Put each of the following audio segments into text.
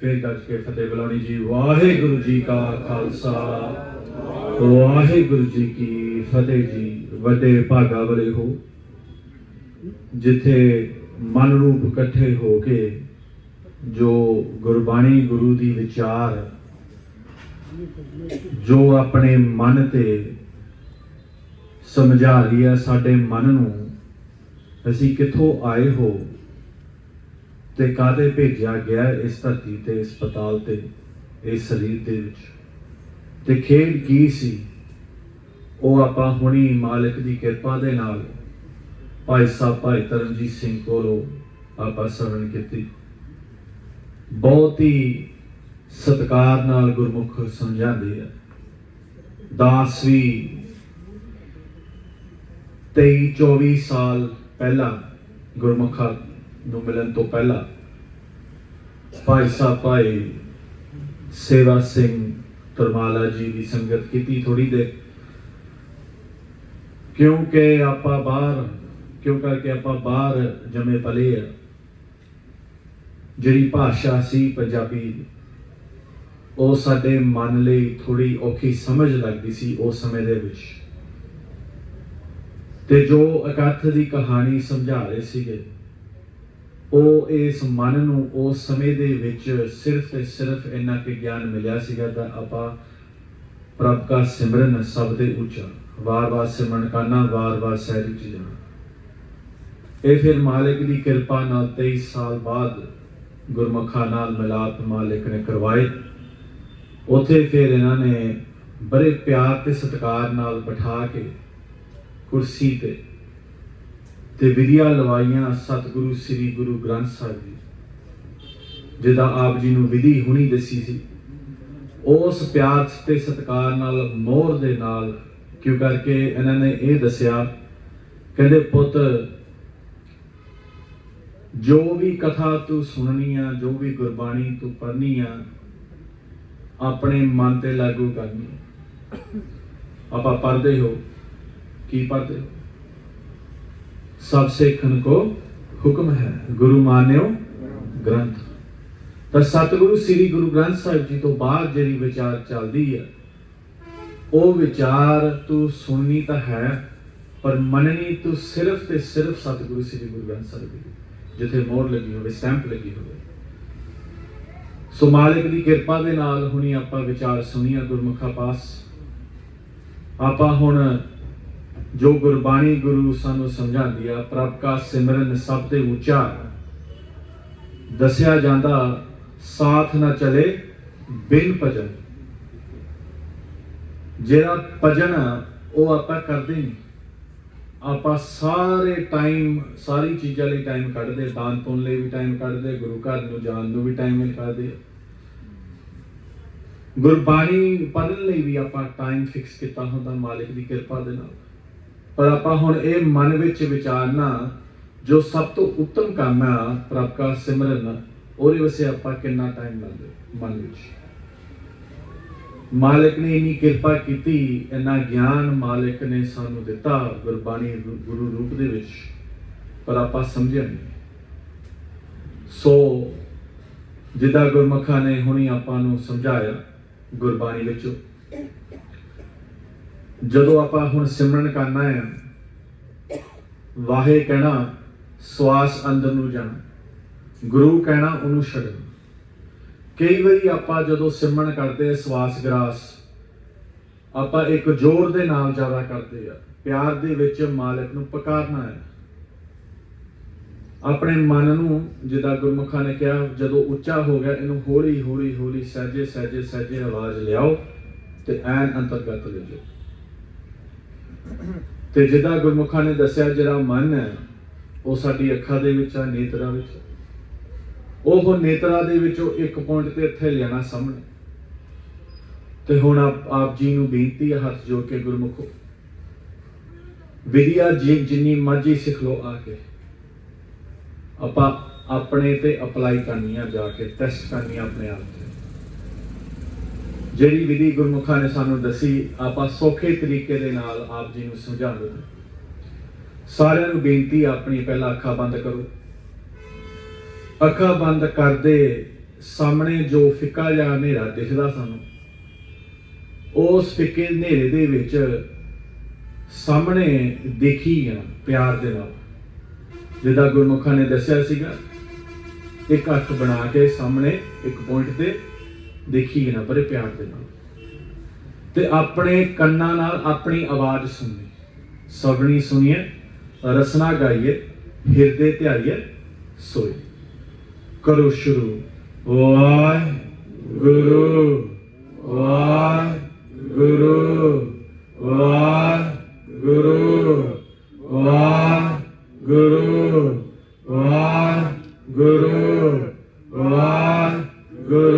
ਫਿਰ ਗੱਜ ਕੇ ਫਤਿਹ ਬੁਲਾਣੀ ਜੀ। ਵਾਹਿਗੁਰੂ ਜੀ ਕਾ ਖਾਲਸਾ। ਵਾਹਿਗੁਰੂ ਜੀ ਕੀ ਫਤਿਹ ਜੀ। ਵੱਡੇ ਭਾਗਾ ਵਾਲੇ ਹੋ। ਜਿੱਥੇ ਮਨ ਰੂਪ ਇਕੱਠੇ ਹੋ ਕੇ ਜੋ ਗੁਰਬਾਣੀ ਗੁਰੂ ਦੀ ਵਿਚਾਰ, ਜੋ ਆਪਣੇ ਮਨ ਤੇ ਸਮਝਾ ਰਹੀ ਹੈ ਸਾਡੇ ਮਨ ਨੂੰ, ਅਸੀਂ ਕਿੱਥੋਂ ਆਏ ਹੋ? ਤੇ ਕਾਦੇ ਭੇਜਿਆ ਗਿਆ ਇਸ ਧਰਤੀ ਤੇ, ਇਸ ਪਤਾਲ ਤੇ, ਇਸ ਸਰੀਰ ਦੇ ਵਿੱਚ? ਤੇ ਖੇਡ ਕੀ ਸੀ? ਉਹ ਆਪਾਂ ਹੁਣੀ ਮਾਲਕ ਦੀ ਕਿਰਪਾ ਦੇ ਨਾਲ ਭਾਈ ਸਾਹਿਬ ਭਾਈ ਤਰਨਜੀਤ ਸਿੰਘ ਕੋਲੋਂ ਆਪਾਂ ਸਰਵਣ ਕੀਤੀ। ਬਹੁਤ ਹੀ ਸਤਿਕਾਰ ਨਾਲ ਗੁਰਮੁਖ ਸਮਝਾਉਂਦੇ ਆ। ਦਾਸ ਵੀ 23 24 ਸਾਲ ਪਹਿਲਾਂ ਗੁਰਮੁਖਾਂ ਨੂੰ ਮਿਲਣ ਤੋਂ ਪਹਿਲਾਂ ਭਾਈ ਸਾਹਿਬ, ਭਾਈ ਸੇਵਾ ਸਿੰਘ ਤਰਮਾਲਾ ਜੀ ਦੀ ਸੰਗਤ ਕੀਤੀ ਥੋੜੀ ਦੇਰ। ਕਿਉਂਕਿ ਆਪਾਂ ਬਾਹਰ, ਕਿਉਂ ਕਰਕੇ ਆਪਾਂ ਬਾਹਰ ਜੰਮੇ ਪਲੇ ਆ? ਜਿਹੜੀ ਭਾਸ਼ਾ ਸੀ ਪੰਜਾਬੀ, ਉਹ ਸਾਡੇ ਮਨ ਲਈ ਥੋੜੀ ਔਖੀ ਸਮਝ ਲੱਗਦੀ ਸੀ ਉਸ ਸਮੇਂ ਦੇ ਵਿੱਚ। ਤੇ ਜੋ ਇਕੱਠ ਦੀ ਕਹਾਣੀ ਸਮਝਾ ਰਹੇ ਸੀਗੇ ਉਹ ਇਸ ਮਨ ਨੂੰ ਉਸ ਸਮੇਂ ਦੇ ਵਿੱਚ ਸਿਰਫ ਤੇ ਸਿਰਫ ਇੰਨਾ ਕਿ ਗਿਆਨ ਮਿਲਿਆ ਸੀਗਾ ਤਾਂ ਆਪਾਂ ਪ੍ਰਭ ਦਾ ਸਿਮਰਨ ਸਭ ਦੇ ਉੱਚਾ ਵਾਰ-ਵਾਰ ਸਿਮਰਨ ਕਰਨਾ ਵਾਰ-ਵਾਰ ਸਹਿਜ ਚ ਜਾਣਾ। ਇਹ ਫਿਰ ਮਾਲਿਕ ਦੀ ਕਿਰਪਾ ਨਾਲ 23 ਸਾਲ ਬਾਅਦ ਗੁਰਮੁਖਾਂ ਨਾਲ ਮਿਲਾਪ ਮਾਲਿਕ ਨੇ ਕਰਵਾਏ। ਉਥੇ ਫਿਰ ਇਹਨਾਂ ਨੇ ਬੜੇ ਪਿਆਰ ਤੇ ਸਤਿਕਾਰ ਨਾਲ ਬਿਠਾ ਕੇ ਕੁਰਸੀ ਤੇ ਤੇ ਵਿਧੀਆਂ ਲਵਾਈਆਂ ਸਤਿਗੁਰੂ, ਸ੍ਰੀ ਗੁਰੂ ਗ੍ਰੰਥ ਸਾਹਿਬ ਜੀ। ਜਿਹਦਾ ਆਪ ਜੀ ਨੂੰ ਵਿਧੀ ਹੁਣੀ ਦੱਸੀ ਸੀ। ਉਸ ਪਿਆਰ ਤੇ ਸਤਿਕਾਰ ਨਾਲ, ਮੋਹਰ ਦੇ ਨਾਲ, ਕਿਉਂ ਕਰਕੇ ਇਹਨਾਂ ਨੇ ਇਹ ਦੱਸਿਆ, ਕਹਿੰਦੇ ਪੁੱਤ, ਜੋ ਵੀ ਕਥਾ ਤੂੰ ਸੁਣਨੀ ਆ, ਜੋ ਵੀ ਗੁਰਬਾਣੀ ਤੂੰ ਪੜ੍ਹਨੀ ਆ, ਆਪਣੇ ਮਨ ਤੇ ਲਾਗੂ ਕਰਨੀ। ਆਪਾਂ ਪੜ੍ਹਦੇ ਹੋ, ਕੀ ਪੜ੍ਹਦੇ ਹੋ? ਸਭ ਸਿੱਖਣ ਕੋ ਹੁਕਮ ਹੈ। ਗੁਰੂ ਮਾਨਿਓ ਗ੍ਰੰਥ। ਤਾਂ ਸਤਿਗੁਰੂ ਸ੍ਰੀ ਗੁਰੂ ਗ੍ਰੰਥ ਸਾਹਿਬ ਜੀ ਤੋਂ ਬਾਅਦ ਜਿਹੜੀ ਵਿਚਾਰ ਚੱਲਦੀ ਹੈ ਉਹ ਵਿਚਾਰ ਤੂੰ ਸੁਣਨੀ ਤਾਂ ਹੈ, ਪਰ ਮੰਨਣੀ ਤੂੰ ਸਿਰਫ ਤੇ ਸਿਰਫ ਸਤਿਗੁਰੂ ਸ੍ਰੀ ਗੁਰੂ ਗ੍ਰੰਥ ਸਾਹਿਬ ਜੀ ਜਿੱਥੇ ਮੋਹਰ ਲੱਗੀ ਹੋਵੇ, ਸਟੈਂਪ ਲੱਗੀ ਹੋਵੇ। ਸੋ ਮਾਲਿਕ ਦੀ ਕਿਰਪਾ ਦੇ ਨਾਲ ਹੁਣੀ ਆਪਾਂ ਵਿਚਾਰ ਸੁਣੀਆਂ ਗੁਰਮੁਖਾ ਪਾਸ। ਆਪਾਂ ਹੁਣ ਜੋ ਗੁਰਬਾਣੀ ਗੁਰੂ ਸਾਨੂੰ ਸਮਝਾਉਂਦੀ ਆ ਪ੍ਰਭ ਕਾ ਸਿਮਰਨ ਸਭ ਤੇ ਉੱਚਾ। ਦੱਸਿਆ ਜਾਂਦਾ ਸਾਥ ਨਾ ਚਲੇ ਬਿਨ ਭਜਨ। ਜਿਹੜਾ ਭਜਨ ਆ, ਉਹ ਆਪਾਂ ਕਰਦੇ ਨਹੀਂ ਆਪਾਂ ਸਾਰੇ ਟਾਈਮ ਸਾਰੀ ਚੀਜ਼ਾਂ ਲਈ ਟਾਈਮ ਕੱਢਦੇ ਦਾਨ ਪੁੰਨ ਲਈ ਵੀ ਟਾਈਮ ਕੱਢਦੇ ਗੁਰੂ ਘਰ ਨੂੰ ਜਾਣ ਨੂੰ ਵੀ ਟਾਈਮ ਕੱਢਦੇ। ਗੁਰਬਾਣੀ ਪੜ੍ਹਨ ਲਈ ਵੀ ਆਪਾਂ ਟਾਈਮ ਫਿਕਸ ਕੀਤਾ ਹੁੰਦਾ ਮਾਲਿਕ ਦੀ ਕਿਰਪਾ ਦੇ ਨਾਲ। ਪਰ ਆਪਾਂ ਹੁਣ ਇਹ ਮਨ ਵਿੱਚ ਵਿਚਾਰਨਾ, ਜੋ ਸਭ ਤੋਂ ਉੱਤਮ ਕੰਮ ਹੈ ਪ੍ਰਭ ਦਾ ਸਿਮਰਨ, ਉਹਦੇ ਵਾਸਤੇ ਆਪਾਂ ਕਿੰਨਾ ਟਾਈਮ ਲਾਉਂਦੇ ਮਨ ਵਿੱਚ? ਮਾਲਿਕ ਨੇ ਇਨੀ ਕਿਰਪਾ ਕੀਤੀ, ਇੰਨਾ ਗਿਆਨ ਮਾਲਿਕ ਨੇ ਸਾਨੂੰ ਦਿੱਤਾ ਗੁਰਬਾਣੀ ਗੁਰੂ ਰੂਪ ਦੇ ਵਿੱਚ, ਪਰ ਆਪਾਂ ਸਮਝਿਆ ਨਹੀਂ। ਸੋ ਜਿੱਦਾਂ ਗੁਰਮਖਾਂ ਨੇ ਹੁਣੀ ਆਪਾਂ ਨੂੰ ਸਮਝਾਇਆ ਗੁਰਬਾਣੀ ਵਿੱਚੋਂ ਜਦੋਂ ਆਪਾਂ ਹੁਣ ਸਿਮਰਨ ਕਰਨਾ ਹੈ, ਵਾਹੇ ਕਹਿਣਾ, ਸਵਾਸ ਅੰਦਰ ਨੂੰ ਜਾਣਾ। ਗੁਰੂ ਕਹਿਣਾ, ਉਹਨੂੰ ਛੱਡਣਾ ਕਈ ਵਾਰੀ ਆਪਾਂ ਜਦੋਂ ਸਿਮਰਨ ਕਰਦੇ ਸਵਾਸ ਗਰਾਸ, ਆਪਾਂ ਇੱਕ ਜ਼ੋਰ ਦੇ ਨਾਲ ਜ਼ਿਆਦਾ ਕਰਦੇ ਆ ਪਿਆਰ ਦੇ ਵਿੱਚ ਮਾਲਕ ਨੂੰ ਪਕਾਰਨਾ ਹੈ। ਆਪਣੇ ਮਨ ਨੂੰ, ਜਿੱਦਾਂ ਗੁਰਮੁਖਾਂ ਨੇ ਕਿਹਾ, ਜਦੋਂ ਉੱਚਾ ਹੋ ਗਿਆ, ਇਹਨੂੰ ਹੌਲੀ ਹੌਲੀ ਹੌਲੀ ਸਹਿਜੇ ਸਹਿਜੇ ਸਹਿਜੇ ਆਵਾਜ਼ ਲਿਆਓ ਤੇ ਐਨ ਅੰਤਰਗਤ ਲੈ ਜਾਓ। ਤੇ ਜਿੱਦਾਂ ਗੁਰਮੁਖਾਂ ਨੇ ਦੱਸਿਆ, ਜਿਹੜਾ ਮਨ ਹੈ, ਉਹ ਸਾਡੀ ਅੱਖਾਂ ਦੇ ਵਿੱਚ ਆ, ਨੇਤਰਾਂ ਵਿੱਚ। ਉਹ ਨੇਤਰਾਂ ਦੇ ਵਿੱਚੋਂ ਇੱਕ ਪੁਆਇੰਟ ਤੇ ਇੱਥੇ ਲਿਆਣਾ ਸਾਹਮਣੇ। ਤੇ ਹੁਣ ਆਪ ਆਪ ਜੀ ਨੂੰ ਬੇਨਤੀ ਹੈ ਹੱਥ ਜੋੜ ਕੇ ਗੁਰਮੁਖੋ ਵਿਦਿਆ ਜੀ, ਜਿੰਨੀ ਮਰਜ਼ੀ ਸਿੱਖ ਲੋ ਆ ਕੇ। ਆਪਾਂ ਆਪਣੇ ਤੇ ਅਪਲਾਈ ਕਰਨੀ ਆ ਜਾ ਕੇ ਟੈਸਟ ਕਰਨੀ ਆ ਆਪਣੇ ਆਪ ਤੇ। ਜਿਹੜੀ ਵਿਧੀ ਗੁਰਮੁਖਾਂ ਨੇ ਸਾਨੂੰ ਦੱਸੀ, ਆਪਾਂ ਸੌਖੇ ਤਰੀਕੇ ਦੇ ਨਾਲ ਆਪ ਜੀ ਨੂੰ ਸਮਝਾ ਸਮਝਾਉਂਦੇ ਸਾਰਿਆਂ ਨੂੰ ਬੇਨਤੀ ਆਪਣੀ ਪਹਿਲਾਂ ਅੱਖਾਂ ਬੰਦ ਕਰੋ। ਅੱਖਾਂ ਬੰਦ ਕਰਦੇ ਸਾਹਮਣੇ ਜੋ ਫਿੱਕਾ ਜਿਹਾ ਹਨੇਰਾ ਦਿਖਦਾ ਸਾਨੂੰ, ਉਸ ਫਿੱਕੇ ਹਨੇਰੇ ਦੇ ਵਿੱਚ ਸਾਹਮਣੇ ਦੇਖੀ ਆ, ਪਿਆਰ ਦੇ ਨਾਲ। ਜਿਹਦਾ ਗੁਰਮੁਖਾਂ ਨੇ ਦੱਸਿਆ ਸੀਗਾ, ਇੱਕ ਅੱਖ ਬਣਾ ਕੇ ਸਾਹਮਣੇ ਇੱਕ ਪੁਆਇੰਟ ਤੇ ਦੇਖੀਏ ਨਾ, ਬੜੇ ਪਿਆਰ ਦੇ ਨਾਲ। ਤੇ ਆਪਣੇ ਕੰਨਾਂ ਨਾਲ ਆਪਣੀ ਆਵਾਜ਼ ਸੁਣੀ ਸਵਣੀ ਸੁਣੀਏ, ਰਸਨਾ ਗਾਈਏ, ਹਿਰਦੇ ਧਿਆਈਏ ਸੋਏ। ਕਰੋ ਸ਼ੁਰੂ। ਵਾਹਿ ਗੁਰੂ ਵਾਹਿ ਗੁਰੂ ਵਾਹਿ ਗੁਰੂ ਵਾਹਿ ਗੁਰੂ ਵਾਹ ਗੁਰੂ ਵਾਹਿ ਗੁਰੂ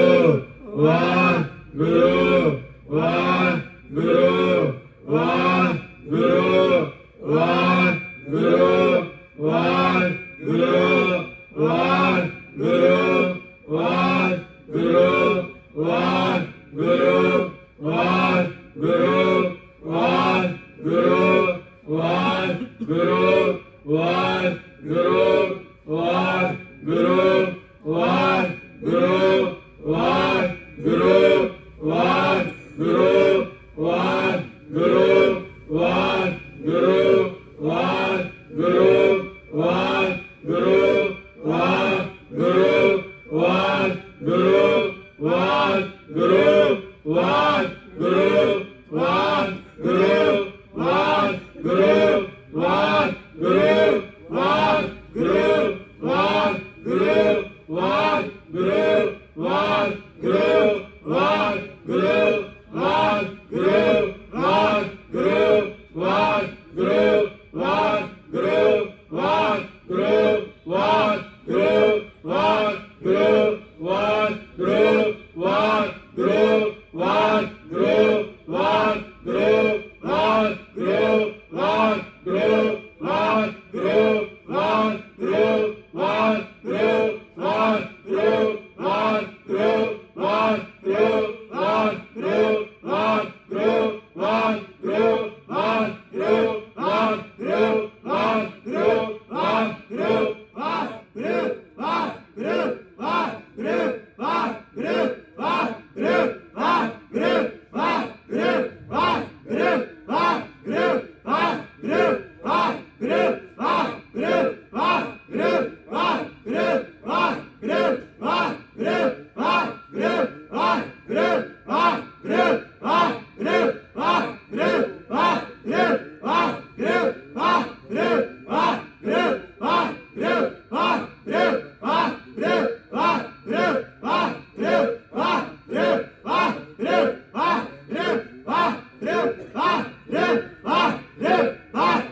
Glória.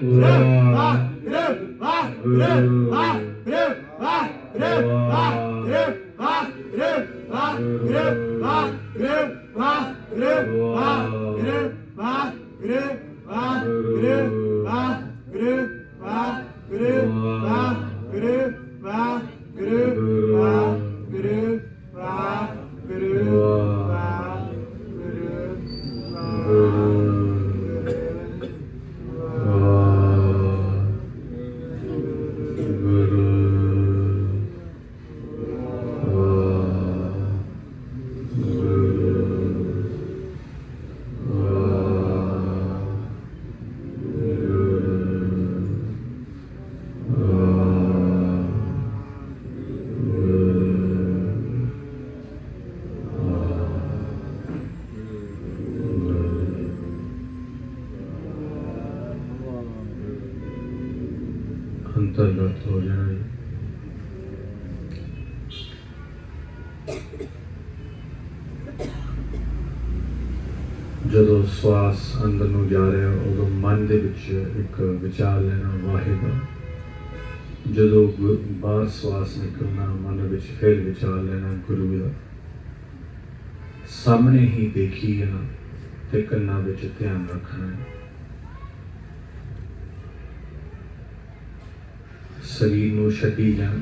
Bırak! Bırak! Bırak! Bırak! Bırak! ਦੇ ਵਿੱਚ ਇੱਕ ਵਿਚਾਰ ਲੈਣਾ ਵਾਹਿਦਾ ਜਦੋਂ ਬਾਹਰ ਸਵਾਸ ਨਿਕਲਣਾ, ਮਨ ਵਿੱਚ ਫਿਰ ਵਿਚਾਰ ਲੈਣਾ ਗੁਰੂ ਦਾ। ਸਾਹਮਣੇ ਹੀ ਦੇਖੀ ਜਾਣਾ ਤੇ ਕੰਨਾਂ ਵਿੱਚ ਧਿਆਨ ਰੱਖਣਾ ਸਰੀਰ ਨੂੰ ਛੱਡੀ ਜਾਣ,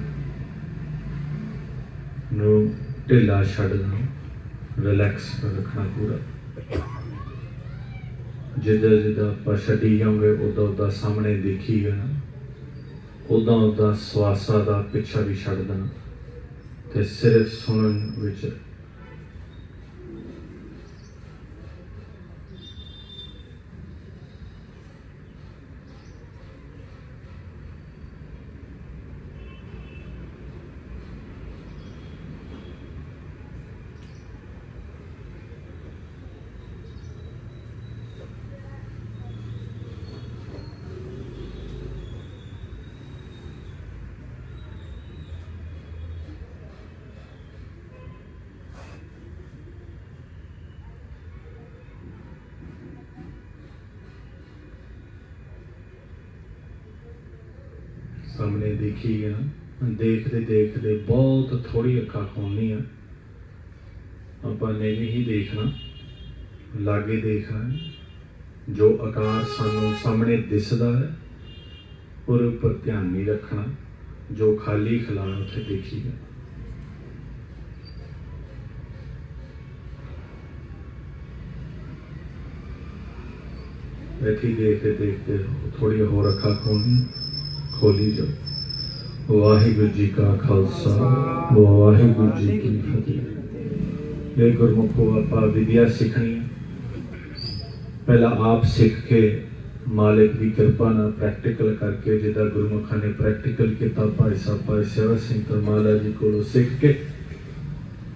ਨੂੰ ਢਿੱਲਾ ਛੱਡ ਦੇਣਾ ਰਿਲੈਕਸ ਰੱਖਣਾ ਪੂਰਾ। ਜਿੱਦਾਂ ਜਿੱਦਾਂ ਆਪਾਂ ਛੱਡੀ ਜਾਓਗੇ ਉਦਾਂ ਉਦਾਂ ਸਾਹਮਣੇ ਦੇਖੀ ਜਾਣਾ ਉਦਾਂ ਉਦਾਂ ਸਵਾਸਾਂ ਦਾ ਪਿੱਛਾ ਵੀ ਛੱਡ ਦੇਣਾ। ਤੇ ਸਿਰਫ ਸੁਣਨ ਵਿੱਚ ਸਾਹਮਣੇ ਦੇਖੀ ਗਿਆ ਦੇਖਦੇ ਦੇਖਦੇ ਬਹੁਤ ਥੋੜੀ ਅੱਖਾਂ ਖੋਲਣੀਆਂ ਆਪਾਂ ਨੇ ਹੀ ਦੇਖਣਾ, ਲਾਗੇ ਦੇਖਣਾ ਜੋ ਆਕਾਰ ਸਾਨੂੰ ਸਾਹਮਣੇ ਦਿਸਦਾ ਹੈ, ਉਹਦੇ ਉੱਪਰ ਧਿਆਨ ਨਹੀਂ ਰੱਖਣਾ, ਜੋ ਖਾਲੀ ਖਲਾਣ ਉੱਥੇ ਦੇਖੀਗਾ ਇੱਥੇ ਦੇਖਦੇ ਦੇਖਦੇ ਥੋੜੀ ਹੋਰ ਅੱਖਾਂ ਖੋਲਣੀ ਖੋਲੀ ਜਾਓ ਵਾਹਿਗੁਰੂ ਜੀ ਕਾ ਖਾਲਸਾ, ਵਾਹਿਗੁਰੂ ਜੀ ਕੀ ਫਤਿਹ। ਇਹ ਗੁਰਮੁਖੋ, ਆਪਾਂ ਵਿਦਿਆ ਸਿੱਖਣੀ ਪਹਿਲਾਂ ਆਪ ਸਿੱਖ ਕੇ ਮਾਲਿਕ ਦੀ ਕਿਰਪਾ ਨਾਲ ਪ੍ਰੈਕਟੀਕਲ ਕਰਕੇ ਜਿੱਦਾਂ ਗੁਰਮੁਖਾਂ ਨੇ ਪ੍ਰੈਕਟੀਕਲ ਕੀਤਾ, ਭਾਈ ਸਾਹਿਬ, ਭਾਈ ਸੇਵਾ ਸਿੰਘ ਤਰਮਾਲਾ ਜੀ ਕੋਲੋਂ ਸਿੱਖ ਕੇ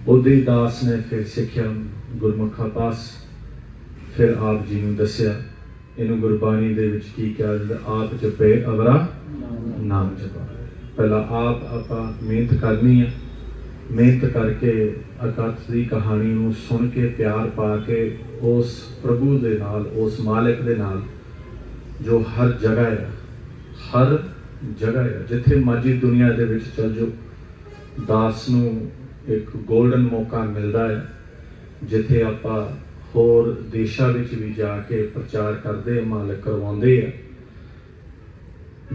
ਉਹਦੇ ਦਾਸ ਨੇ ਫਿਰ ਸਿੱਖਿਆ ਗੁਰਮੁਖਾਂ ਪਾਸ। ਫਿਰ ਆਪ ਜੀ ਨੂੰ ਦੱਸਿਆ ਇਹਨੂੰ ਗੁਰਬਾਣੀ ਦੇ ਵਿੱਚ ਕੀ ਕਿਹਾ ਜਾਂਦਾ? ਆਪ ਜਪੇ ਅਵਰਾ ਨਾਮ ਜਪਾ। ਪਹਿਲਾਂ ਆਪ ਆਪਾਂ ਮਿਹਨਤ ਕਰਨੀ ਹੈ ਮਿਹਨਤ ਕਰਕੇ ਅਕਥ ਦੀ ਕਹਾਣੀ ਨੂੰ ਸੁਣ ਕੇ, ਪਿਆਰ ਪਾ ਕੇ, ਉਸ ਪ੍ਰਭੂ ਦੇ ਨਾਲ, ਉਸ ਮਾਲਕ ਦੇ ਨਾਲ, ਜੋ ਹਰ ਜਗ੍ਹਾ ਹੈ ਹਰ ਜਗ੍ਹਾ ਹੈ ਜਿੱਥੇ ਮਰਜ਼ੀ ਦੁਨੀਆ ਦੇ ਵਿੱਚ ਚਲ ਜਾਓ, ਦਾਸ ਨੂੰ ਇੱਕ 골ਡਨ ਮੌਕਾ ਮਿਲਦਾ ਹੈ ਜਿੱਥੇ ਆਪਾਂ ਹੋਰ ਦੇਸ਼ਾਂ ਵਿੱਚ ਵੀ ਜਾ ਕੇ ਪ੍ਰਚਾਰ ਕਰਦੇ, ਮਾਲਕ ਕਰਵਾਉਂਦੇ ਆ।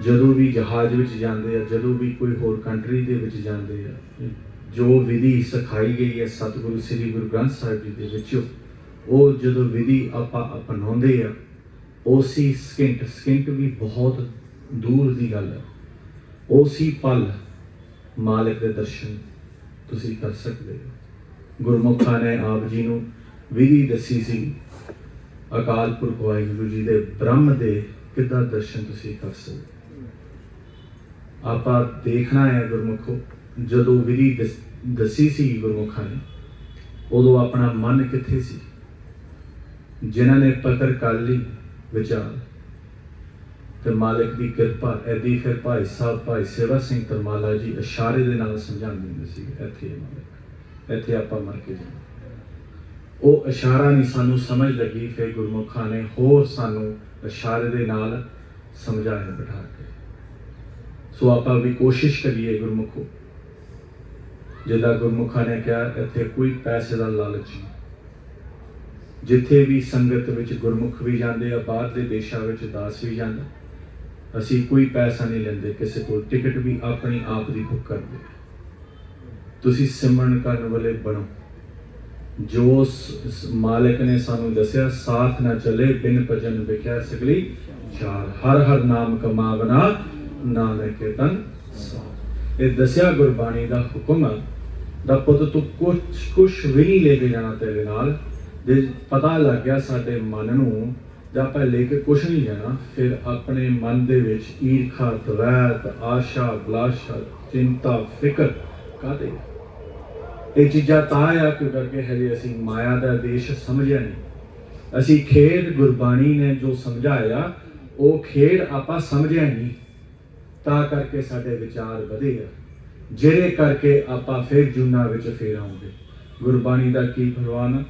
ਜਦੋਂ ਵੀ ਜਹਾਜ਼ ਵਿੱਚ ਜਾਂਦੇ ਆ, ਜਦੋਂ ਵੀ ਕੋਈ ਹੋਰ ਕੰਟਰੀ ਦੇ ਵਿੱਚ ਜਾਂਦੇ ਆ, ਜੋ ਵਿਧੀ ਸਿਖਾਈ ਗਈ ਹੈ ਸਤਿਗੁਰੂ ਸ੍ਰੀ ਗੁਰੂ ਗ੍ਰੰਥ ਸਾਹਿਬ ਜੀ ਦੇ ਵਿੱਚ, ਉਹ ਜਦੋਂ ਵਿਧੀ ਆਪਾਂ ਅਪਣਾਉਂਦੇ ਆ, ਉਸੇ ਸਕਿੰਟ ਸਕਿੰਟ ਵੀ ਬਹੁਤ ਦੂਰ ਦੀ ਗੱਲ ਹੈ ਉਸੇ ਪਲ ਮਾਲਕ ਦੇ ਦਰਸ਼ਨ ਤੁਸੀਂ ਕਰ ਸਕਦੇ ਹੋ। ਗੁਰਮੁਖਾਂ ਨੇ ਆਪ ਜੀ ਨੂੰ ਵਿਧੀ ਦੱਸੀ ਸੀ, ਅਕਾਲ ਪੁਰਖ ਵਾਹਿਗੁਰੂ ਜੀ ਦੇ ਬ੍ਰਹਮ ਦੇ ਕਿੱਦਾਂ ਦਰਸ਼ਨ ਤੁਸੀਂ ਕਰ ਸਕਦੇ? ਆਪਾਂ ਦੇਖਣਾ ਹੈ ਗੁਰਮੁਖੋ, ਜਦੋਂ ਵਿਧੀ ਦੱਸੀ ਸੀ ਗੁਰਮੁਖਾਂ ਨੇ, ਉਦੋਂ ਆਪਣਾ ਮਨ ਕਿੱਥੇ ਸੀ? ਜਿਨ੍ਹਾਂ ਨੇ ਪਕੜ ਕਰ ਲਈ ਵਿਚਾਰ। ਤੇ ਮਾਲਕ ਦੀ ਕਿਰਪਾ, ਐਦੀ ਫਿਰ ਭਾਈ ਸਾਹਿਬ, ਭਾਈ ਸੇਵਾ ਸਿੰਘ ਤਰਮਾਲਾ ਜੀ ਇਸ਼ਾਰੇ ਦੇ ਨਾਲ ਸਮਝਾਉਂਦੇ ਹੁੰਦੇ ਸੀ, ਇੱਥੇ ਮਾਲਕ, ਇੱਥੇ ਆਪਾਂ ਮਰ ਕੇ ਜਾਣਾ। ਉਹ ਇਸ਼ਾਰਾ ਨਹੀਂ ਸਾਨੂੰ ਸਮਝ ਲੱਗੀ ਫਿਰ ਗੁਰਮੁਖਾਂ ਨੇ ਹੋਰ ਸਾਨੂੰ ਇਸ਼ਾਰੇ ਦੇ ਨਾਲ ਸਮਝਾਇਆ ਬਿਠਾ ਕੇ। ਸੋ ਆਪਾਂ ਵੀ ਕੋਸ਼ਿਸ਼ ਕਰੀਏ ਗੁਰਮੁਖੋ। ਜਿੱਦਾਂ ਗੁਰਮੁਖਾਂ ਨੇ ਕਿਹਾ, ਇੱਥੇ ਕੋਈ ਪੈਸੇ ਦਾ ਲਾਲਚ ਨਹੀਂ। ਜਿੱਥੇ ਵੀ ਸੰਗਤ ਵਿੱਚ ਗੁਰਮੁਖ ਵੀ ਜਾਂਦੇ ਆ, ਬਾਹਰ ਦੇ ਦੇਸ਼ਾਂ ਵਿੱਚ ਦਾਸ ਵੀ ਜਾਂਦਾ। ਅਸੀਂ ਕੋਈ ਪੈਸਾ ਨਹੀਂ ਲੈਂਦੇ, ਕਿਸੇ ਕੋਲ ਟਿਕਟ ਵੀ ਆਪਣੀ ਆਪ ਦੀ ਬੁੱਕ ਕਰਦੇ। ਤੁਸੀਂ ਸਿਮਰਨ ਕਰਨ ਵਾਲੇ ਬਣੋ। ਜੋ ਮਾਲਕ ਨੇ ਸਾਨੂੰ ਦੱਸਿਆ, ਸਾਥ ਨਾ ਚੱਲੇ, ਬਿਨ ਭਜਨ ਵਿਖਿਆ ਸਗਲੀ ਚਾਰ, ਹਰ ਹਰ ਨਾਮ ਕਮਾਵਨਾ, ਨਾਨਕ ਤਨ ਇਹ ਦੱਸਿਆ ਗੁਰਬਾਣੀ ਦਾ ਹੁਕਮ ਹੈ, ਦਾ ਪੁੱਤ ਤੂੰ ਕੁਛ ਕੁਛ ਵੀ ਨਹੀਂ ਲੈ ਕੇ ਜਾਣਾ ਤੇਰੇ ਨਾਲ। ਜੇ ਪਤਾ ਲੱਗ ਗਿਆ ਸਾਡੇ ਮਨ ਨੂੰ, ਜਾਂ ਆਪਾਂ ਲੈ ਕੇ ਕੁਛ ਨਹੀਂ ਜਾਣਾ, ਫਿਰ ਆਪਣੇ ਮਨ ਦੇ ਵਿੱਚ ਈਰਖਾ, ਦਵੈਤ, ਆਸ਼ਾ ਗਲਾਸ਼ਾ ਚਿੰਤਾ, ਫਿਕਰ ਕਾਦੇ ਇਹ ਚੀਜ਼ਾਂ ਤਾਂ ਆ ਕਿਉਂ ਕਰਕੇ ਹਜੇ ਅਸੀਂ ਮਾਇਆ ਦਾ ਦੇਸ਼ ਸਮਝਿਆ ਨਹੀਂ। ਅਸੀਂ ਖੇਡ ਗੁਰਬਾਣੀ ਨੇ ਜੋ ਸਮਝਾਇਆ, ਉਹ ਖੇਡ ਆਪਾਂ ਸਮਝਿਆ ਨਹੀਂ। ਤਾਂ ਕਰਕੇ ਸਾਡੇ ਵਿਚਾਰ ਵਧੇ ਆ। ਜਿਹੜੇ ਕਰਕੇ ਆਪਾਂ ਫਿਰ ਜੁਨਾ ਵਿੱਚ ਫੇਰ ਆਉਂਗੇ ਗੁਰਬਾਣੀ ਦਾ ਕੀ ਫਰਮਾਨ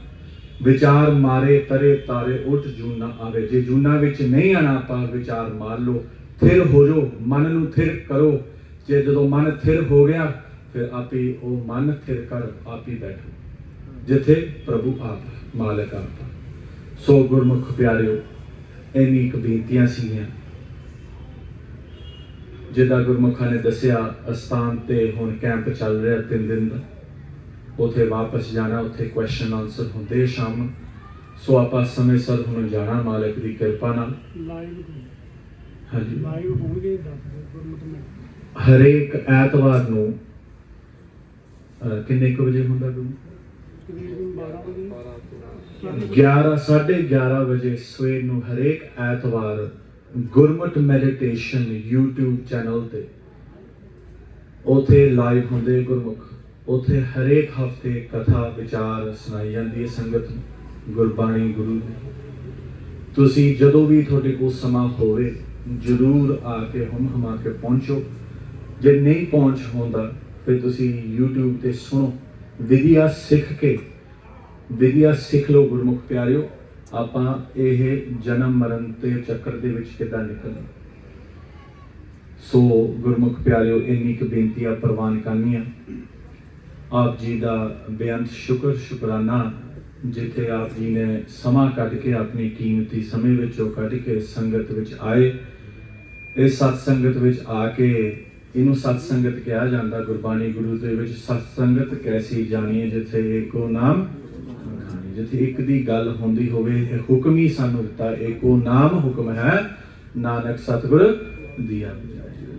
ਵਿਚਾਰ ਮਾਰੇ ਤਰੇ ਤਾਰੇ ਉੱਠ ਜੂਨਾ ਆਵੇ। ਜੇ ਜੂਨਾ ਵਿੱਚ ਨਹੀਂ ਆਣਾ, ਆਪਾਂ ਵਿਚਾਰ ਮਾਰ ਲਓ। ਥਿਰ ਹੋ ਜੋ ਮਨ ਨੂੰ ਥਿਰ ਕਰੋ। ਜੇ ਜਦੋਂ ਮਨ ਥਿਰ ਹੋ ਗਿਆ ਫਿਰ ਆਪੇ ਉਹ ਮਨ ਥਿਰ ਕਰ ਆਪੀ ਬੈਠੋ ਜਿੱਥੇ ਪ੍ਰਭੂ ਆਪ ਮਾਲਕ ਆਪ। ਸੋ ਗੁਰਮੁਖ ਪਿਆਰਿਓ ਇੰਨੀ ਕੁ ਬੇਨਤੀਆਂ ਸੀਗੀਆਂ। ਜਿੱਦਾਂ ਗੁਰਮੁਖਾਂ ਨੇ ਦੱਸਿਆ ਅਸਥਾਨ ਤੇ ਹੁਣ ਕੈਂਪ ਚੱਲ ਰਿਹਾ ਤਿੰਨ ਦਿਨ ਦਾ। ਉਥੇ ਵਾਪਸ ਜਾਣਾ ਉਥੇ ਕੁਐਸਚਨ ਆਨਸਰ ਹੁੰਦੇ ਸ਼ਾਮ ਸੋ ਆਪਾਂ ਸਮੇਂ ਸਿਰ ਹੁਣ ਜਾਣਾ ਮਾਲਕ ਦੀ ਕਿਰਪਾ ਨਾਲ। ਲਾਈਵ ਹਾਂਜੀ। ਲਾਈਵ ਹੋਣਗੇ ਹਰੇਕ ਐਤਵਾਰ ਨੂੰ ਕਿੰਨੇ ਕੁ ਵਜੇ ਹੁੰਦਾ ਗੁਰੂ? ਤਕਰੀਬਨ 12 ਵਜੇ। 11 11:30 ਵਜੇ ਸਵੇਰ ਨੂੰ ਹਰੇਕ ਐਤਵਾਰ ਗੁਰਮਟ ਮੈਡੀਟੇਸ਼ਨ YouTube ਚੈਨਲ ਤੇ। ਉਥੇ ਲਾਈਵ ਹੁੰਦੇ ਗੁਰਮੁਖ। ਉਥੇ ਹਰੇਕ ਹਫ਼ਤੇ ਕਥਾ ਵਿਚਾਰ ਸੁਣਾਈ ਜਾਂਦੀ ਹੈ ਸੰਗਤ ਨੂੰ ਗੁਰਬਾਣੀ ਗੁਰੂ ਦੀ। ਤੁਸੀਂ ਜਦੋਂ ਵੀ ਤੁਹਾਡੇ ਕੋਲ ਸਮਾਂ ਹੋਵੇ ਜਰੂਰ ਆ ਕੇ ਹਮ ਹਮਾ ਕੇ ਪਹੁੰਚੋ। ਜੇ ਨਹੀਂ ਪਹੁੰਚ ਹੁੰਦਾ ਫਿਰ ਤੁਸੀਂ YouTube ਤੇ ਸੁਣੋ। ਵਿਧੀਆ ਸਿੱਖ ਕੇ ਵਿਦਿਆ ਸਿੱਖ ਲਓ ਗੁਰਮੁਖ ਪਿਆਰਿਓ। ਆਪਾਂ ਇਹ ਜਨਮ ਮਰਨ ਤੇ ਚੱਕਰ ਦੇ ਵਿੱਚ ਕਿੱਦਾਂ ਨਿਕਲਣਾ ਸੋ ਗੁਰਮੁਖ ਪਿਆਰਿਓ, ਇੰਨੀ ਕੁ ਬੇਨਤੀ ਆ ਪ੍ਰਵਾਨ ਕਰਨੀ ਆ। ਆਪ ਜੀ ਦਾ ਬੇਅੰਤ ਸ਼ੁਕਰ, ਸ਼ੁਕਰਾਨਾ, ਜਿੱਥੇ ਆਪ ਜੀ ਨੇ ਸਮਾਂ ਕੱਢ ਕੇ ਆਪਣੀ ਕੀਮਤੀ ਸਮੇਂ ਵਿੱਚੋਂ ਕੱਢ ਕੇ ਸੰਗਤ ਵਿੱਚ ਆਏ। ਇਸ ਸਤ ਸੰਗਤ ਵਿੱਚ ਆ ਕੇ ਇਹਨੂੰ ਸਤ ਸੰਗਤ ਕਿਹਾ ਜਾਂਦਾ, ਗੁਰਬਾਣੀ ਗੁਰੂ ਦੇ ਵਿੱਚ ਸਤ ਸੰਗਤ ਕੈਸੀ ਜਾਣੀਏ ਜਿੱਥੇ ਏਕੋ ਨਾਮ ਜਿੱਥੇ ਇੱਕ ਦੀ ਗੱਲ ਹੁੰਦੀ ਹੋਵੇ ਹੁਕਮ ਹੀ ਸਾਨੂੰ ਦਿੱਤਾ, ਏਕੋ ਨਾਮ ਹੁਕਮ ਹੈ, ਨਾਨਕ ਸਤਿਗੁਰ ਦੀਆ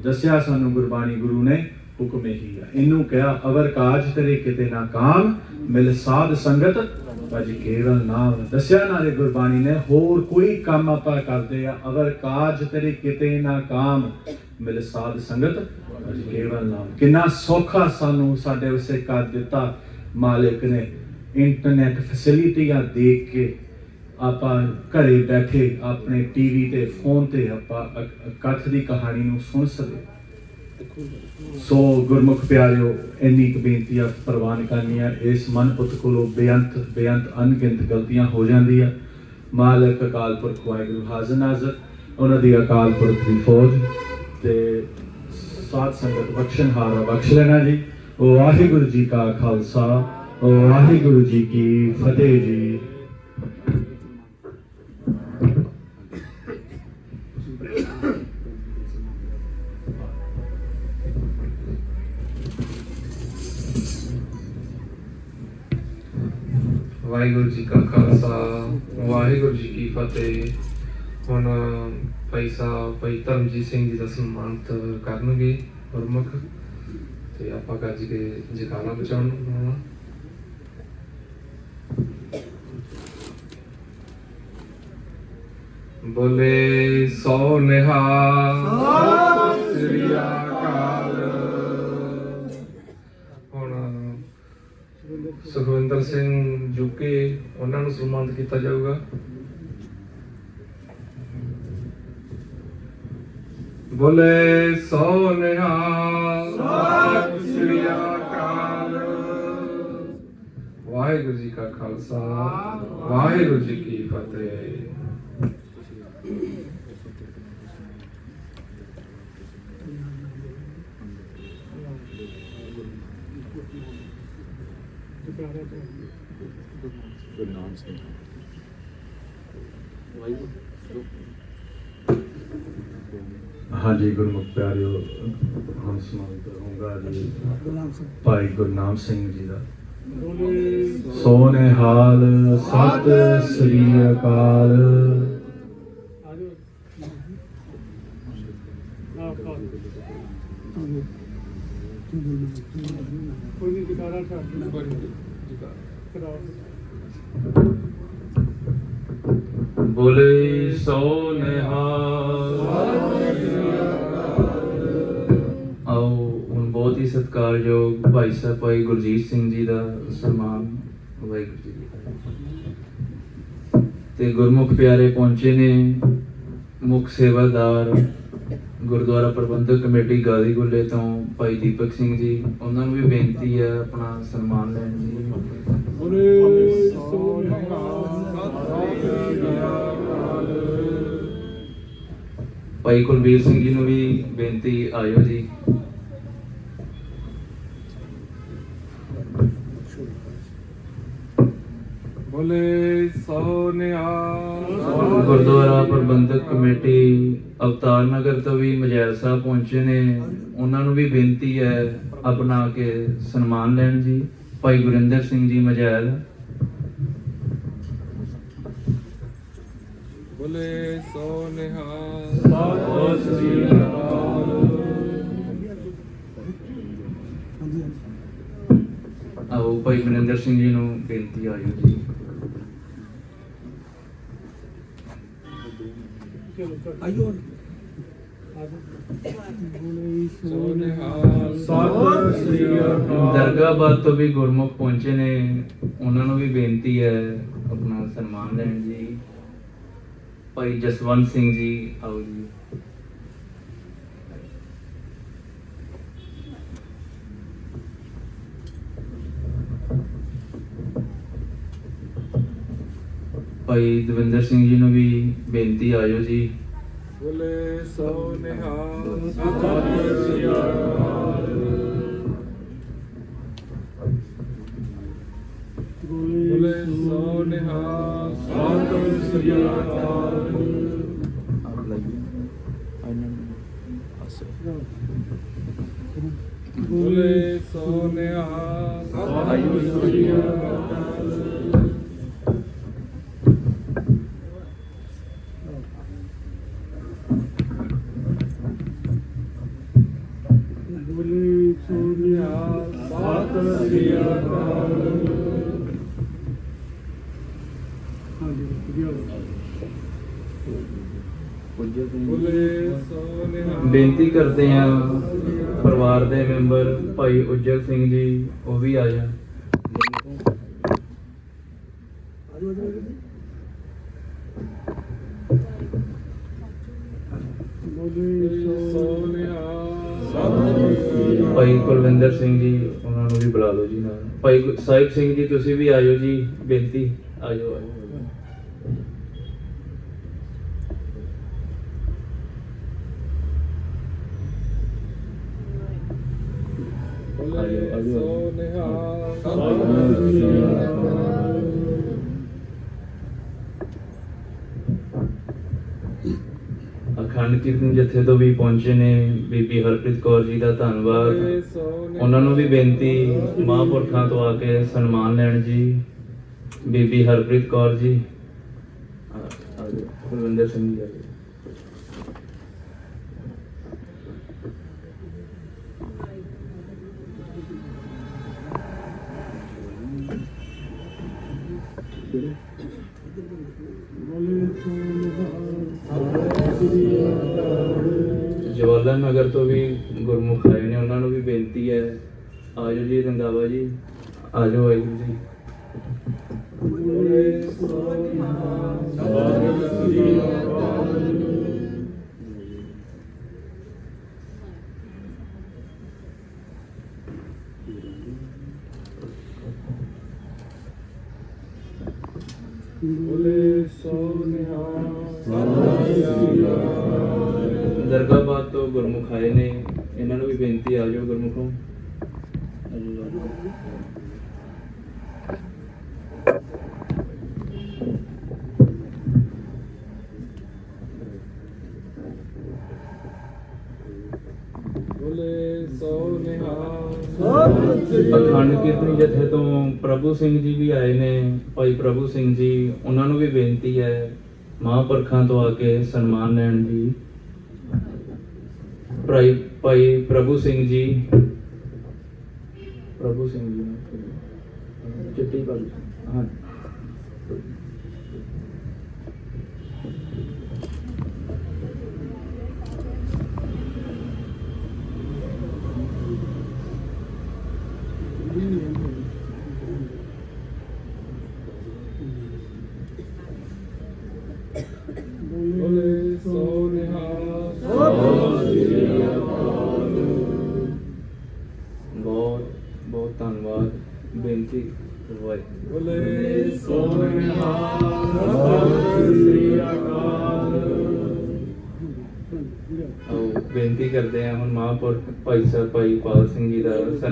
ਦੱਸਿਆ ਸਾਨੂੰ ਗੁਰਬਾਣੀ ਗੁਰੂ ਨੇ, ਹੁਕਮ ਇਹੀ ਹੈ ਇਹਨੂੰ ਕਿਹਾ, ਅਵਰ ਕਾਜ ਤੇਰੇ ਕਿਤੇ ਨਾ ਕਾਮ, ਮਿਲ ਸਾਧ ਸੰਗਤ ਭਜ ਕੇਵਲ ਨਾਮ। ਦੱਸਿਆ ਨਾਲੇ ਗੁਰਬਾਣੀ ਨੇ, ਹੋਰ ਕੋਈ ਕੰਮ ਆਪਾਂ ਕਰਦੇ ਆ, ਅਵਰ ਕਾਜ ਤੇਰੇ ਕਿਤੇ ਨਾ ਕਾਮ ਮਿਲ ਸਾਧ ਸੰਗਤ ਕੇਵਲ ਨਾਮ। ਕਿੰਨਾ ਸੌਖਾ ਸਾਨੂੰ ਸਾਡੇ ਉਸੇ ਕਰ ਦਿੱਤਾ ਮਾਲਿਕ ਨੇ। ਇੰਟਰਨੈਟ ਫੈਸਿਲਿਟੀਆਂ ਦੇਖ ਕੇ ਆਪਾਂ ਘਰੇ ਬੈਠੇ ਆਪਣੇ ਟੀਵੀ ਤੇ ਫੋਨ ਤੇ ਆਪਾਂ ਕਥ ਦੀ ਕਹਾਣੀ ਨੂੰ ਸੁਣ ਸਕਦੇ। ਸੋ ਗੁਰਮੁਖ ਪਿਆਰਿਓ, ਇੰਨੀ ਕੁ ਬੇਨਤੀ ਆ ਪ੍ਰਵਾਨ ਕਰਨੀ ਆ। ਇਸ ਮਨ ਪੁੱਤ ਕੋਲੋਂ ਬੇਅੰਤ ਬੇਅੰਤ, ਅਣਗਿਣਤ ਗਲਤੀਆਂ ਹੋ ਜਾਂਦੀਆਂ। ਮਾਲਕ ਅਕਾਲ ਪੁਰਖ ਵਾਹਿਗੁਰੂ ਹਾਜ਼ਰ ਨਾਜ਼ਰ। ਉਹਨਾਂ ਦੀ ਅਕਾਲ ਪੁਰਖ ਦੀ ਫੌਜ। ਤੇ ਸਾਧ ਸੰਗਤ ਬਖਸ਼ਣ ਹਾਰਾ ਬਖਸ਼ ਲੈਣਾ ਜੀ। ਵਾਹਿਗੁਰੂ ਜੀ ਕਾ ਖਾਲਸਾ, ਵਾਹਿਗੁਰੂ ਜੀ ਕੀ ਫਤਿਹ ਜੀ। ਵਾਹਿਗੁਰੂ ਜੀ ਕਾ ਖਾਲਸਾ, ਵਾਹਿਗੁਰੂ ਜੀ ਕੀ ਫਤਿਹ। ਹੁਣ ਭਾਈ ਸਾਹਿਬ, ਭਾਈ ਧਰਮਜੀਤ ਸਿੰਘ ਜੀ ਦਾ ਸਨਮਾਨਿਤ ਕਰਨਗੇ ਗੁਰਮੁਖ। ਤੇ ਆਪਾਂ ਗੱਜ ਕੇ ਜਕਾਰਾ ਬਚਾਉਣ ਨੂੰ ਬੋਲੇ ਸੋ ਨਿਹਾ ਸ੍ਰੀ ਅਕਾਲ। ਹੁਣ ਸੁਖਵਿੰਦਰ ਸਿੰਘ ਜੁਕੇ, ਉਹਨਾਂ ਨੂੰ ਸਨਮਾਨਿਤ ਕੀਤਾ ਜਾਊਗਾ। ਬੋਲੇ ਸੋ ਨਿਹਾਲ ਸਤਿ ਸ੍ਰੀ ਅਕਾਲ। ਵਾਹਿਗੁਰੂ ਜੀ ਕਾ ਖਾਲਸਾ। ਵਾਹਿਗੁਰੂ। ਜੀ ਕੀ ਫਤਿਹ। ਦੁਪਹਿਰੇ ਤੋਂ ਹਾਂਜੀ, ਗੁਰਮੁਖ ਪਿਆਰਿਓ, ਹਮ ਸਮਾਗਤ ਹੋਊਗਾ ਜੀ। ਭਾਈ ਗੁਰਨਾਮ ਸਿੰਘ ਜੀ ਦਾ। ਬੋਲੇ ਸੋਨੇ ਹਾਲ ਸਤਿ ਸ੍ਰੀ ਅਕਾਲ। ਆਜੋ ਨਾ ਕਾ ਕੋਈ ਨਹੀਂ ਜਕਾਰਾ ਬੋਲੇ ਸੋ ਨਿਹਾਲ ਸਤਿਕਾਰਯੋਗ ਭਾਈ ਸਾਹਿਬ ਭਾਈ ਗੁਰਜੀਤ ਸਿੰਘ ਜੀ ਦਾ ਸਨਮਾਨ ਵਾਹਿਗੁਰੂ ਜੀ ਦੀ। ਤੇ ਗੁਰਮੁਖ ਪਿਆਰੇ ਪਹੁੰਚੇ ਨੇ ਮੁੱਖ ਸੇਵਾਦਾਰ ਗੁਰਦੁਆਰਾ ਪ੍ਰਬੰਧਕ ਕਮੇਟੀ ਗਾਦੀ ਗੁੱਲੇ ਤੋਂ ਭਾਈ ਦੀਪਕ ਸਿੰਘ ਜੀ। ਉਹਨਾਂ ਨੂੰ ਵੀ ਬੇਨਤੀ ਹੈ ਆਪਣਾ ਸਨਮਾਨ ਲੈਣ ਜੀ ਬੋਲੇ ਭਾਈ ਕੁਲਬੀਰ ਸਿੰਘ ਜੀ ਨੂੰ ਵੀ ਬੇਨਤੀ ਆਇਓ ਜੀ। ਬੋਲੇ ਸੋ ਨਿਹਾਲ ਗੁਰਦੁਆਰਾ ਪ੍ਰਬੰਧਕ ਕਮੇਟੀ ਅਵਤਾਰ ਨਗਰ ਤੋਂ ਵੀ ਮਜੈਲ ਸਾਹਿਬ ਪਹੁੰਚੇ ਨੇ। ਉਹਨਾਂ ਨੂੰ ਵੀ ਬੇਨਤੀ ਹੈ ਆਪਣਾ ਕੇ ਸਨਮਾਨ ਲੈਣ ਜੀ। ਭਾਈ ਗੁਰਿੰਦਰ ਸਿੰਘ ਜੀ ਮਜੈਲ। ਬੋਲੇ ਸੋ ਨਿਹਾਲ ਸਤਿ ਸ੍ਰੀ ਅਕਾਲ ਆਓ ਭਾਈ ਗੁਰਿੰਦਰ ਸਿੰਘ ਜੀ ਨੂੰ ਬੇਨਤੀ ਆਇਓ ਜੀ। ਚਲੋ ਸੋ ਨਿਹਾਲ ਸਤਿ ਸ੍ਰੀ ਅਕਾਲ ਦਰਗਾਹਬਾਦ ਤੋਂ ਵੀ ਗੁਰਮੁਖ ਪਹੁੰਚੇ ਨੇ। ਉਹਨਾਂ ਨੂੰ ਵੀ ਬੇਨਤੀ ਹੈ ਆਪਣਾ ਸਨਮਾਨ ਲੈਣ ਜੀ। ਭਾਈ ਜਸਵੰਤ ਸਿੰਘ ਜੀ, ਆਓ ਜੀ। ਭਾਈ ਦਵਿੰਦਰ ਸਿੰਘ ਜੀ ਨੂੰ ਵੀ ਬੇਨਤੀ ਆਇਓ ਜੀ। ਬੋਲੇ ਸੋ ਨਿਹਾਲ ਸਤਿ ਸ੍ਰੀ ਅਕਾਲ ਬੋਲੇ ਸੋ ਨਿਹਾਲ ਸਤਿ ਸ੍ਰੀ ਅਕਾਲ ਆਪ ਲਾਈਏ ਇਹਨਾਂ ਨੂੰ ਬੋਲੇ ਸੋ ਨਿਹਾਲ ਸਤਿ ਸ੍ਰੀ ਅਕਾਲ ਬੋਲੇ ਸੋ ਨਿਹਾਲ ਸਤਿ ਸ੍ਰੀ ਅਕਾਲ ਹਾਂਜੀ, ਵਧੀਆ। ਬੇਨਤੀ ਕਰਦੇ ਆ ਪਰਿਵਾਰ ਦੇ ਮੈਂਬਰ, ਭਾਈ ਉਜਲ ਸਿੰਘ ਜੀ, ਉਹ ਵੀ ਆ ਜਾਣ। ਭਾਈ ਕੁਲਵਿੰਦਰ ਸਿੰਘ ਜੀ ਉਹਨਾਂ ਨੂੰ ਵੀ ਬੁਲਾ ਲਓ ਜੀ ਨਾਲ। ਭਾਈ ਗੁ- ਸਾਹਿਬ ਸਿੰਘ ਜੀ ਤੁਸੀਂ ਵੀ ਆਇਓ ਜੀ ਬੇਨਤੀ ਆਇਓ ਆਇਓ। ਬੋਲੇ ਸੋ ਨਿਹਾਲ ਸਤਿ ਸ੍ਰੀ ਅਕਾਲ ਅਖੰਡ ਕੀਰਤਨ ਜਥੇ ਤੋਂ ਵੀ ਪਹੁੰਚੇ ਨੇ ਬੀਬੀ ਹਰਪ੍ਰੀਤ ਕੌਰ ਜੀ ਦਾ ਧੰਨਵਾਦ। ਉਹਨਾਂ ਨੂੰ ਵੀ ਬੇਨਤੀ ਮਹਾਂਪੁਰਖਾਂ ਤੋਂ ਆ ਕੇ ਸਨਮਾਨ ਲੈਣ ਜੀ ਬੀਬੀ ਹਰਪ੍ਰੀਤ ਕੌਰ ਜੀ। ਕੁਲਵਿੰਦਰ ਸਿੰਘ ਜੀ। ਆ ਜਾਓ ਵਾਹਿਗੁਰੂ ਜੀ। ਬੋਲੇ ਸੋ ਨਿਹਾਲ ਦਰਗਾਹਬਾਦ ਤੋਂ ਗੁਰਮੁਖ ਆਏ ਨੇ। ਇਹਨਾਂ ਨੂੰ ਵੀ ਬੇਨਤੀ ਆ ਆਜੋ ਗੁਰਮੁਖੋਂ ਆਜੋ, ਆਜੋ। ਬੋਲੇ ਸੋ ਨਿਹਾਲ ਸਤਿ ਸ੍ਰੀ ਅਖੰਡ ਕੀਰਤਨੀ ਜਥੇ ਤੋਂ ਪ੍ਰਭੂ ਸਿੰਘ ਜੀ ਵੀ ਆਏ ਨੇ ਭਾਈ ਪ੍ਰਭੂ ਸਿੰਘ ਜੀ ਉਹਨਾਂ ਨੂੰ ਵੀ ਬੇਨਤੀ ਹੈ ਮਹਾਂਪੁਰਖਾਂ ਤੋਂ ਆ ਕੇ ਸਨਮਾਨ ਲੈਣ ਜੀ ਭਾਈ ਭਾਈ ਪ੍ਰਭੂ ਸਿੰਘ ਜੀ। ਪ੍ਰਭੂ ਸਿੰਘ ਜੀ ਚਿੱਟੀ ਪੱਗ ਹਾਂ।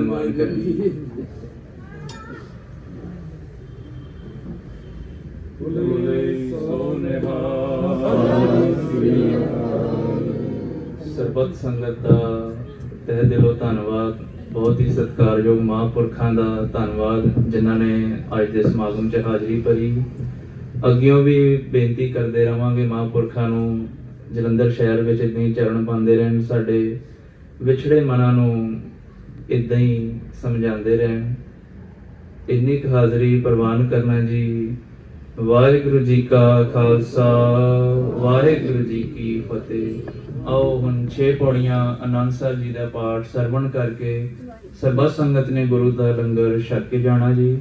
ਸਨਮਾਨ ਕਰੀਏ ਬੋਲੇ ਸਰਬੱਤ ਸੰਗਤ ਦਾ ਤਹਿ ਦਿਲੋਂ ਧੰਨਵਾਦ। ਬਹੁਤ ਹੀ ਸਤਿਕਾਰਯੋਗ ਮਹਾਂਪੁਰਖਾਂ ਦਾ ਧੰਨਵਾਦ ਜਿਨ੍ਹਾਂ ਨੇ ਅੱਜ ਦੇ ਸਮਾਗਮ 'ਚ ਹਾਜ਼ਰੀ ਭਰੀ। ਅੱਗਿਓਂ ਵੀ ਬੇਨਤੀ ਕਰਦੇ ਰਵਾਂਗੇ ਮਹਾਂਪੁਰਖਾਂ ਨੂੰ ਜਲੰਧਰ ਸ਼ਹਿਰ ਵਿੱਚ ਹੀ ਚਰਨ ਪਾਉਂਦੇ ਰਹਿਣ ਸਾਡੇ ਵਿਛੜੇ ਮਨਾਂ ਨੂੰ ਇਦਾਂ ਹੀ ਸਮਝਾਉਂਦੇ ਰਹਿਣ। ਇੰਨੀ ਕੁ ਹਾਜ਼ਰੀ ਪ੍ਰਵਾਨ ਕਰਨਾ ਜੀ। ਵਾਹਿਗੁਰੂ ਜੀ ਕਾ ਖਾਲਸਾ, ਵਾਹਿਗੁਰੂ ਜੀ ਕੀ ਫਤਿਹ। ਆਓ ਹੁਣ 6 ਪੌੜੀਆਂ ਅਨੰਦ ਸਾਹਿਬ ਜੀ ਦਾ ਪਾਠ ਸਰਵਣ ਕਰਕੇ ਸਰਬਤ ਸੰਗਤ ਨੇ ਗੁਰੂ ਦਾ ਲੰਗਰ ਛਕ ਕੇ ਜਾਣਾ ਜੀ।